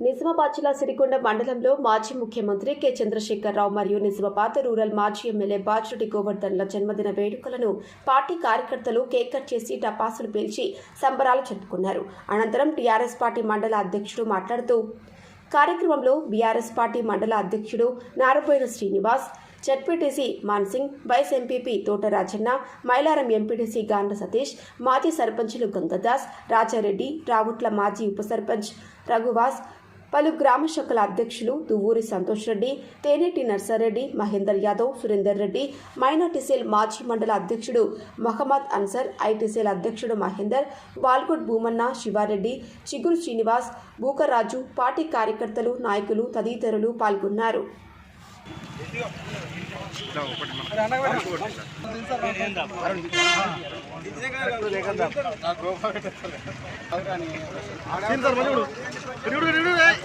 నిజామాబాద్ జిల్లా సిరికొండ మండలంలో మాజీ ముఖ్యమంత్రి కె. చంద్రశేఖరరావు మరియు నిజామాబాద్ రూరల్ మాజీ ఎమ్మెల్యే బాజిరెడ్డి గోవర్ధన్ల జన్మదిన వేడుకలను పార్టీ కార్యకర్తలు కేక్ కట్ చేసి టపాసులు పేల్చి సంబరాలు జరుపుకున్నారు. అనంతరం టీఆర్ఎస్ పార్టీ మండల అధ్యక్షుడు మాట్లాడుతూ కార్యక్రమంలో బీఆర్ఎస్ పార్టీ మండల అధ్యక్షుడు Narapoyina Srinivas ZPTC Mansingh vice MPP Thota Rajanna Mylaram MPTC Gandla Satish మాజీ సర్పంచులు గంగదాస్ రాజారెడ్డి రావుట్ల మాజీ ఉప సర్పంచ్ రఘువాస్ పలు గ్రామ శాఖల అధ్యక్షులు దువ్వూరి సంతోష్ రెడ్డి తేనేటి నర్సారెడ్డి మహేందర్ యాదవ్ సురేందర్ రెడ్డి మైనార్టీసీల్ మాజీ మండల అధ్యక్షుడు మహమ్మద్ అన్సర్ ఐటీసీఎల్ అధ్యక్షుడు మహేందర్ వాల్గుడ్ భూమన్న శివారెడ్డి చిగురు శ్రీనివాస్ బూకరాజు పార్టీ కార్యకర్తలు నాయకులు తదితరులు పాల్గొన్నారు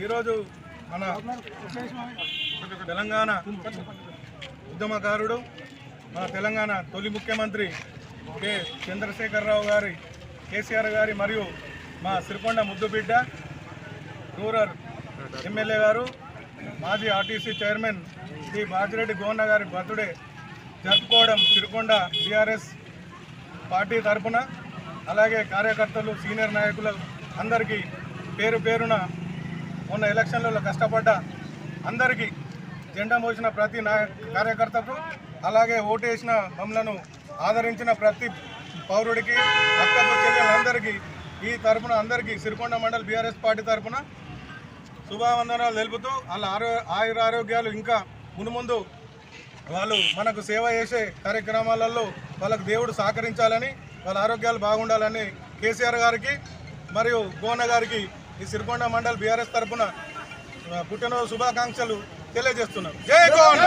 ఈరోజు మన తెలంగాణ ఉద్యమకారుడు మన తెలంగాణ తొలి ముఖ్యమంత్రి కె. చంద్రశేఖరరావు గారి కేసీఆర్ గారి మరియు మా సిరికొండ ముద్దుబిడ్డ రూరల్ ఎమ్మెల్యే గారు మాజీ ఆర్టీసీ చైర్మన్ శ్రీ బాజిరెడ్డి గోన్న గారి బర్త్డే జరుపుకోవడం సిరికొండ బీఆర్ఎస్ పార్టీ తరపున అలాగే కార్యకర్తలు సీనియర్ నాయకులు అందరికీ పేరు పేరున ఉన్న ఎలక్షన్లలో కష్టపడ్డ అందరికీ జెండా మోసిన ప్రతి నాయ కార్యకర్తకు అలాగే ఓటేసిన మమ్మలను ఆదరించిన ప్రతి పౌరుడికి అక్కకు చెల్లెలందరికీ ఈ తరఫున అందరికీ సిరికొండ మండల్ బీఆర్ఎస్ పార్టీ తరఫున శుభావందనాలు తెలుపుతూ వాళ్ళ ఆరో ఆయుర ఆరోగ్యాలు ఇంకా మునుముందు వాళ్ళు మనకు సేవ చేసే కార్యక్రమాలలో వాళ్ళకు దేవుడు సహకరించాలని వాళ్ళ ఆరోగ్యాలు బాగుండాలని కేసీఆర్ గారికి మరియు గోన గారికి ఈ సిరికొండ మండల్ బీఆర్ఎస్ తరఫున పుట్టినరోజు శుభాకాంక్షలు తెలియజేస్తున్నాం. జై గోన